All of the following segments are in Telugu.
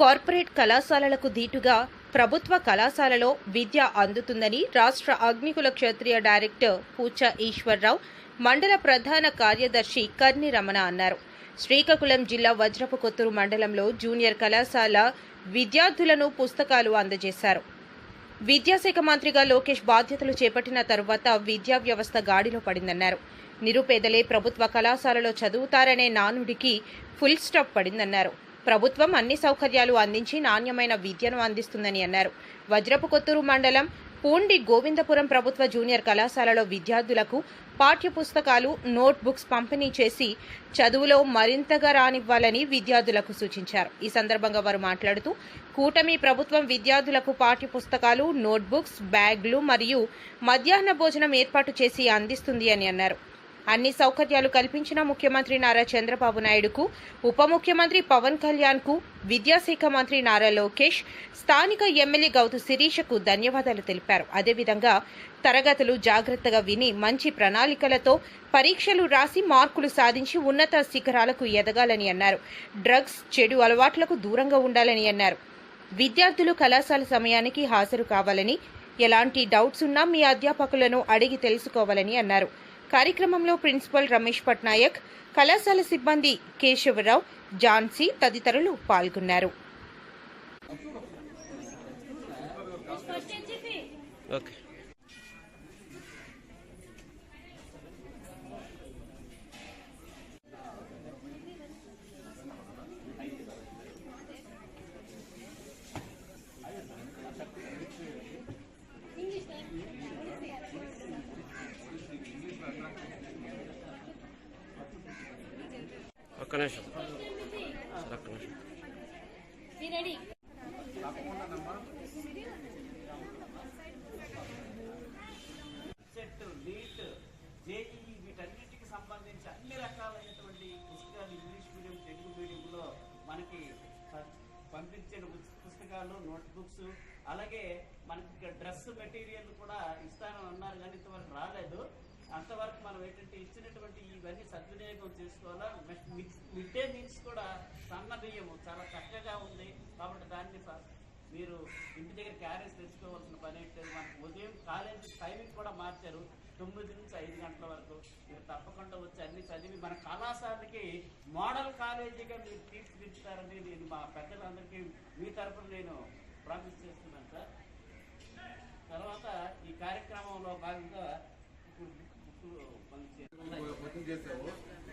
కార్పొరేట్ కళాశాలలకు దీటుగా ప్రభుత్వ కళాశాలలో విద్య అందుతుందని రాష్ట్ర అగ్నికుల క్షత్రియ డైరెక్టర్ పూచ ఈశ్వర్రావు మండల ప్రధాన కార్యదర్శి కర్ని రమణ అన్నారు. శ్రీకాకుళం జిల్లా వజ్రపు కొత్తూరు మండలంలో జూనియర్ కళాశాల విద్యార్థులను పుస్తకాలు అందజేశారు. విద్యాశాఖ మంత్రిగా లోకేష్ బాధ్యతలు చేపట్టిన తరువాత విద్యా వ్యవస్థ గాడిలో పడిందన్నారు. నిరుపేదలే ప్రభుత్వ కళాశాలలో చదువుతారనే నానుడికి ఫుల్ స్టాప్ పడిందన్నారు. ప్రభుత్వం అన్ని సౌకర్యాలు అందించి నాణ్యమైన విద్యను అందిస్తుందని అన్నారు. వజ్రపు కొత్తూరు మండలం పూండి గోవిందపురం ప్రభుత్వ జూనియర్ కళాశాలలో విద్యార్థులకు పాఠ్య పుస్తకాలు నోట్ బుక్స్ పంపిణీ చేసి చదువులో మరింతగా రానివ్వాలని విద్యార్థులకు సూచించారు. ఈ సందర్భంగా వారు మాట్లాడుతూ కూటమి ప్రభుత్వం విద్యార్థులకు పాఠ్య పుస్తకాలు నోట్ బుక్స్ బ్యాగ్లు మరియు మధ్యాహ్న భోజనం ఏర్పాటు చేసి అందిస్తుంది అని అన్నారు. అన్ని సౌకర్యాలు కల్పించిన ముఖ్యమంత్రి నారా చంద్రబాబు నాయుడుకు ఉప ముఖ్యమంత్రి పవన్ కళ్యాణ్కు విద్యాశాఖ మంత్రి నారా లోకేష్ స్థానిక ఎమ్మెల్యే గౌతు శిరీషకు ధన్యవాదాలు తెలిపారు. అదేవిధంగా తరగతులు జాగ్రత్తగా విని మంచి ప్రణాళికలతో పరీక్షలు రాసి మార్కులు సాధించి ఉన్నత శిఖరాలకు ఎదగాలని అన్నారు. డ్రగ్స్ చెడు అలవాట్లకు దూరంగా ఉండాలని అన్నారు. విద్యార్థులు కళాశాల సమయానికి హాజరు కావాలని ఎలాంటి డౌట్స్ ఉన్నా మీ అధ్యాపకులను అడిగి తెలుసుకోవాలని అన్నారు. కార్యక్రమంలో ప్రిన్సిపల్ రమేష్ పట్నాయక్ కళాశాల సిబ్బంది కేశవరావు జాన్సీ తదితరులు పాల్గొన్నారు. ఓకే ఒక్క నిమిషం సార్ ఒక్క నిమిషం. సెట్ నీట్ జేఈఈ వీటన్నిటికి సంబంధించి అన్ని రకాలైనటువంటి పుస్తకాలు ఇంగ్లీష్ మీడియం తెలుగు మీడియంలో మనకి పంపించిన పుస్- పుస్తకాలు నోట్ బుక్స్ అలాగే మనకి డ్రెస్ మెటీరియల్ కూడా ఇస్తానని అన్నారు కానీ ఇంతవరకు రాలేదు. అంతవరకు మనం ఏంటంటే ఇచ్చినటువంటి ఇవన్నీ సద్వినియోగం చేసుకోవాలా? మిడ్డే మిడ్ డే మీల్స్ కూడా సన్న బియ్యము చాలా చక్కగా ఉంది. కాబట్టి దాన్ని మీరు ఇంటి దగ్గర క్యారేజ్ తెచ్చుకోవాల్సిన పని ఏంటంటే మనకు ఉదయం కాలేజీ టైమింగ్ కూడా మార్చారు. తొమ్మిది నుంచి ఐదు గంటల వరకు. మీరు తప్పకుండా వచ్చి అన్ని చదివి మన కళాశాలకి మోడల్ కాలేజీగా మీరు తీర్చిదిద్దుతారని నేను మా పెద్దలందరికీ మీ తరఫున నేను ప్రామిస్ చేస్తున్నాను సార్. తర్వాత ఈ కార్యక్రమంలో భాగంగా బుకింగ్ చేసావు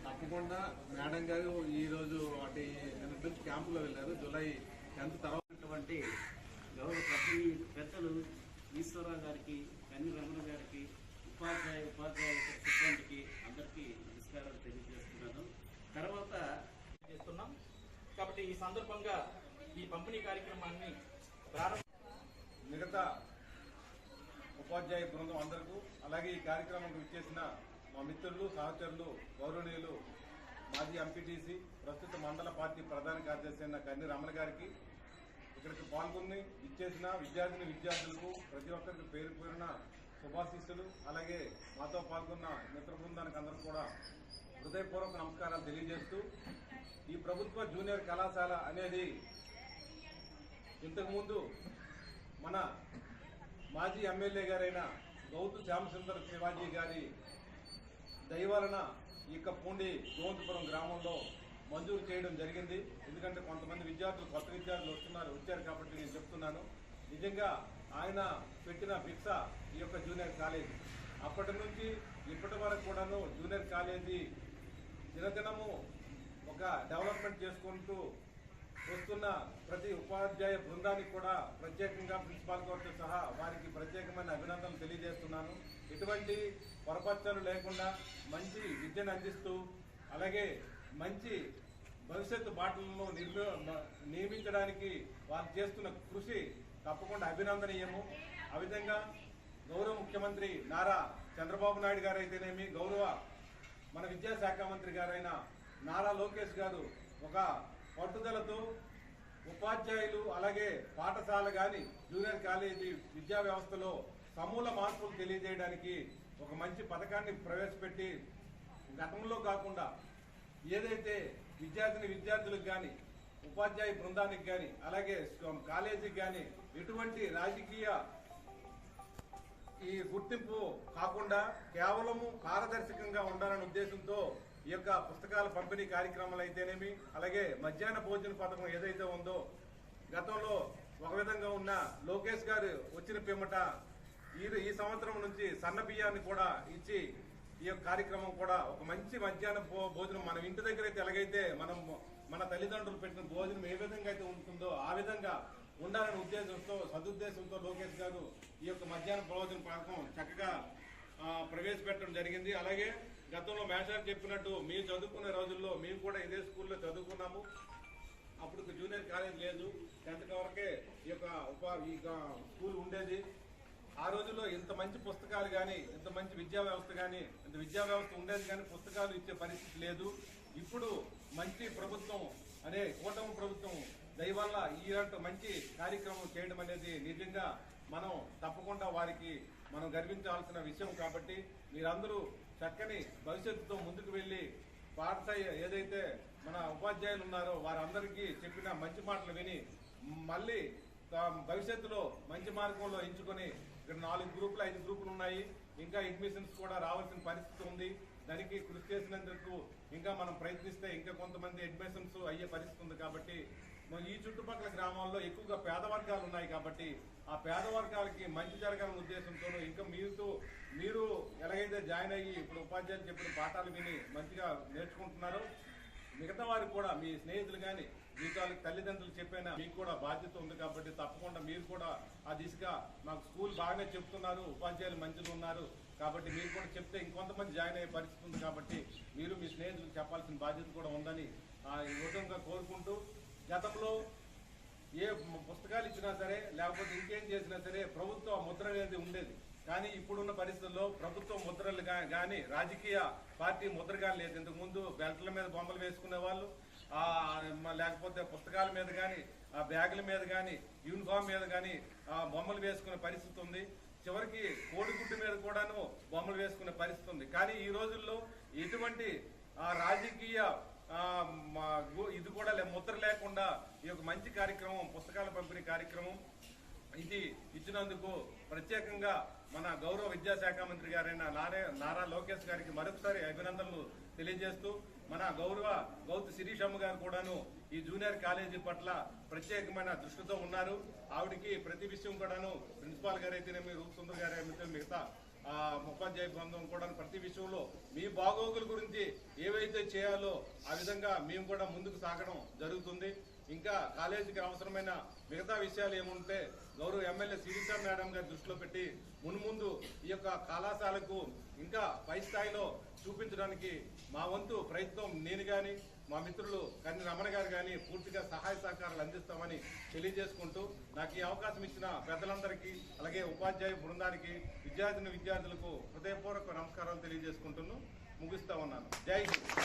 తప్పకుండా మేడం గారు ఈ రోజు వాటి నిన్న క్యాంపులో వెళ్ళారు. జూలై టెన్త్ తర్వాత గౌరవ ప్రతి పెద్దలు ఈశ్వరరావు గారికి కన్ని రమణ గారికి ఉపాధ్యాయ ఉపాధ్యాయ సిబ్బందికి అందరికీ నమస్కారాలు తెలియజేస్తున్నాను. తర్వాత చేస్తున్నాం. కాబట్టి ఈ సందర్భంగా ఈ పంపిణీ కార్యక్రమాన్ని ప్రారంభ మిగతా ఉపాధ్యాయ బృందం అందరికీ అలాగే ఈ కార్యక్రమం విచ్చేసిన మా మిత్రులు సహచరులు గౌరవనీయులు మాజీ ఎంపీటీసీ ప్రస్తుత మండల పార్టీ ప్రధాన కార్యదర్శి అయిన కన్ని రమణ గారికి ఇక్కడికి పాల్గొని ఇచ్చేసిన విద్యార్థిని విద్యార్థులకు ప్రతి ఒక్కరికి పేరు పేరున శుభాశీస్సులు. అలాగే మాతో పాల్గొన్న మిత్ర బృందానికి అందరూ కూడా హృదయపూర్వక నమస్కారాలు తెలియజేస్తూ ఈ ప్రభుత్వ జూనియర్ కళాశాల అనేది ఇంతకుముందు మన మాజీ ఎమ్మెల్యే గారైన గౌతు శ్యామసుందర్ శివాజీ గారి దయవలన ఈ యొక్క పూండి గోవంతపురం గ్రామంలో మంజూరు చేయడం జరిగింది. ఎందుకంటే కొంతమంది విద్యార్థులు కొత్త విద్యార్థులు వస్తున్నారు వచ్చారు కాబట్టి నేను చెప్తున్నాను. నిజంగా ఆయన పెట్టిన భిక్ష ఈ యొక్క జూనియర్ కాలేజీ. అప్పటి నుంచి ఇప్పటి వరకు కూడాను జూనియర్ కాలేజీ దినదినము ఒక డెవలప్మెంట్ చేసుకుంటూ వస్తున్న ప్రతి ఉపాధ్యాయ బృందానికి కూడా ప్రత్యేకంగా ప్రిన్సిపాల్ గారితో సహా వారికి ప్రత్యేకమైన అభినందనలు తెలియజేస్తున్నాను. ఎటువంటి పొరపచ్చలు లేకుండా మంచి విద్యను అందిస్తూ అలాగే మంచి భవిష్యత్తు బాటలను నిర్మి నియమించడానికి వారు చేస్తున్న కృషి తప్పకుండా అభినందనీయము. ఆ విధంగా గౌరవ ముఖ్యమంత్రి నారా చంద్రబాబు నాయుడు గారు అయితేనేమి గౌరవ మన విద్యాశాఖ మంత్రి గారైన నారా లోకేష్ గారు ఒక పట్టుదలతో ఉపాధ్యాయులు అలాగే పాఠశాల కానీ జూనియర్ కాలేజీ విద్యా వ్యవస్థలో సమూల మార్పులు తెలియజేయడానికి ఒక మంచి పథకాన్ని ప్రవేశపెట్టి గతంలో కాకుండా ఏదైతే విద్యార్థిని విద్యార్థులకు కానీ ఉపాధ్యాయ బృందానికి కానీ అలాగే కాలేజీకి కానీ ఎటువంటి రాజకీయ ఈ గుర్తింపు కాకుండా కేవలము పారదర్శకంగా ఉండాలనే ఉద్దేశంతో ఈ యొక్క పుస్తకాల పంపిణీ కార్యక్రమాలు అయితేనేమి అలాగే మధ్యాహ్న భోజన పథకం ఏదైతే ఉందో గతంలో ఒక విధంగా ఉన్న లోకేష్ గారు వచ్చిన పిమ్మట ఈ ఈ సంవత్సరం నుంచి సన్న బియ్యాన్ని కూడా ఇచ్చి ఈ యొక్క కార్యక్రమం కూడా ఒక మంచి మధ్యాహ్న భో- భోజనం మనం ఇంటి దగ్గర అయితే ఎలాగైతే మనం మన తల్లిదండ్రులు పెట్టిన భోజనం ఏ విధంగా అయితే ఉంటుందో ఆ విధంగా ఉండాలనే ఉద్దేశంతో సదుద్దేశంతో లోకేష్ గారు ఈ యొక్క మధ్యాహ్న భోజన పథకం చక్కగా ప్రవేశపెట్టడం జరిగింది. అలాగే గతంలో మేషాలు చెప్పినట్టు మేము చదువుకునే రోజుల్లో మేము కూడా ఇదే స్కూల్లో చదువుకున్నాము. అప్పుడు జూనియర్ కాలేజ్ లేదు. టెన్త్ వరకే ఈ యొక్క ఉపా ఈ స్కూల్ ఉండేది. ఆ రోజుల్లో ఇంత మంచి పుస్తకాలు కానీ ఇంత మంచి విద్యా వ్యవస్థ కానీ ఇంత విద్యా వ్యవస్థ ఉండేది కానీ పుస్తకాలు ఇచ్చే పరిస్థితి లేదు. ఇప్పుడు మంచి ప్రభుత్వం అనే కూటమి ప్రభుత్వం దయవల్ల ఇలాంటి మంచి కార్యక్రమం చేయడం అనేది నిజంగా మనం తప్పకుండా వారికి మనం గర్వించాల్సిన విషయం కాబట్టి మీరందరూ చక్కని భవిష్యత్తుతో ముందుకు వెళ్ళి పాఠశాల ఏదైతే మన ఉపాధ్యాయులు ఉన్నారో వారందరికీ చెప్పిన మంచి మాటలు విని మళ్ళీ భవిష్యత్తులో మంచి మార్గంలో ఎంచుకొని ఇక్కడ నాలుగు గ్రూపులు ఐదు గ్రూపులు ఉన్నాయి. ఇంకా అడ్మిషన్స్ కూడా రావాల్సిన పరిస్థితి ఉంది. దానికి కృషి చేసినందుకు ఇంకా మనం ప్రయత్నిస్తే ఇంకా కొంతమంది అడ్మిషన్స్ అయ్యే పరిస్థితి ఉంది కాబట్టి ఈ చుట్టుపక్కల గ్రామాల్లో ఎక్కువగా పేద వర్గాలు ఉన్నాయి కాబట్టి ఆ పేద వర్గాలకి మంచి జరగాలనే ఉద్దేశంతో ఇంకా మీరుతో మీరు ఎలాగైతే జాయిన్ అయ్యి ఇప్పుడు ఉపాధ్యాయులు చెప్పిన పాఠాలు విని మంచిగా నేర్చుకుంటున్నారు. మిగతా వారికి కూడా మీ స్నేహితులు కానీ మీ వాళ్ళకి తల్లిదండ్రులు చెప్పిన మీకు కూడా బాధ్యత ఉంది కాబట్టి తప్పకుండా మీరు కూడా ఆ దిశగా మాకు స్కూల్ బాగానే చెప్తున్నారు ఉపాధ్యాయులు మంచిగా ఉన్నారు కాబట్టి మీరు కూడా చెప్తే ఇంకొంతమంది జాయిన్ అయ్యే పరిస్థితి ఉంది కాబట్టి మీరు మీ స్నేహితులకు చెప్పాల్సిన బాధ్యత కూడా ఉందని ఆ, ఈ విధంగా కోరుకుంటూ గతంలో ఏ పుస్తకాలు ఇచ్చినా సరే లేకపోతే ఇంకేం చేసినా సరే ప్రభుత్వ ముద్ర అనేది ఉండేది. కానీ ఇప్పుడున్న పరిస్థితుల్లో ప్రభుత్వ ముద్రలు కానీ రాజకీయ పార్టీ ముద్ర కానీ లేదు. ఇంతకు ముందు బెల్ట్ల మీద బొమ్మలు వేసుకునే వాళ్ళు లేకపోతే పుస్తకాల మీద కానీ ఆ బ్యాగుల మీద కానీ యూనిఫామ్ మీద కానీ ఆ, బొమ్మలు వేసుకునే పరిస్థితి ఉంది. చివరికి కోడిగుడ్డు మీద కూడాను బొమ్మలు వేసుకునే పరిస్థితి ఉంది. కానీ ఈ రోజుల్లో ఎటువంటి రాజకీయ మా ఇది కూడా లే- ముద్ర లేకుండా ఈ యొక్క మంచి కార్యక్రమం పుస్తకాల పంపిణీ కార్యక్రమం ఇది ఇచ్చినందుకు ప్రత్యేకంగా మన గౌరవ విద్యాశాఖ మంత్రి గారైన నారే నారా లోకేష్ గారికి మరొకసారి అభినందనలు తెలియజేస్తూ మన గౌరవ గౌతు శిరీషమ్మ గారు కూడాను ఈ జూనియర్ కాలేజీ పట్ల ప్రత్యేకమైన దృష్టితో ఉన్నారు. ఆవిడికి ప్రతి విషయం కూడాను ప్రిన్సిపాల్ గారు అయితేనేమి రూపసుందర్ గారు అయితే మిగతా ఆ ఉపాధ్యాయ బృందం కూడా ప్రతి విషయంలో మీ బాగోగుల గురించి ఏవైతే చేయాలో ఆ విధంగా మేము కూడా ముందుకు సాగడం జరుగుతుంది. ఇంకా కాలేజీకి అవసరమైన మిగతా విషయాలు ఏముంటే గౌరవ ఎమ్మెల్యే శిరీష మేడం గారి దృష్టిలో పెట్టి మున్ముందు ఈ యొక్క కళాశాలకు ఇంకా పై స్థాయిలో చూపించడానికి మా వంతు ప్రయత్నం నేను కానీ మా మిత్రులు కన్ని రమణ గారు కానీ పూర్తిగా సహాయ సహకారాలు అందిస్తామని తెలియజేసుకుంటూ నాకు ఈ అవకాశం ఇచ్చిన పెద్దలందరికీ అలాగే ఉపాధ్యాయ బృందానికి విద్యార్థిని విద్యార్థులకు హృదయపూర్వక నమస్కారాలు తెలియజేసుకుంటున్నాను. ముగిస్తా ఉన్నాను. జై హింద్.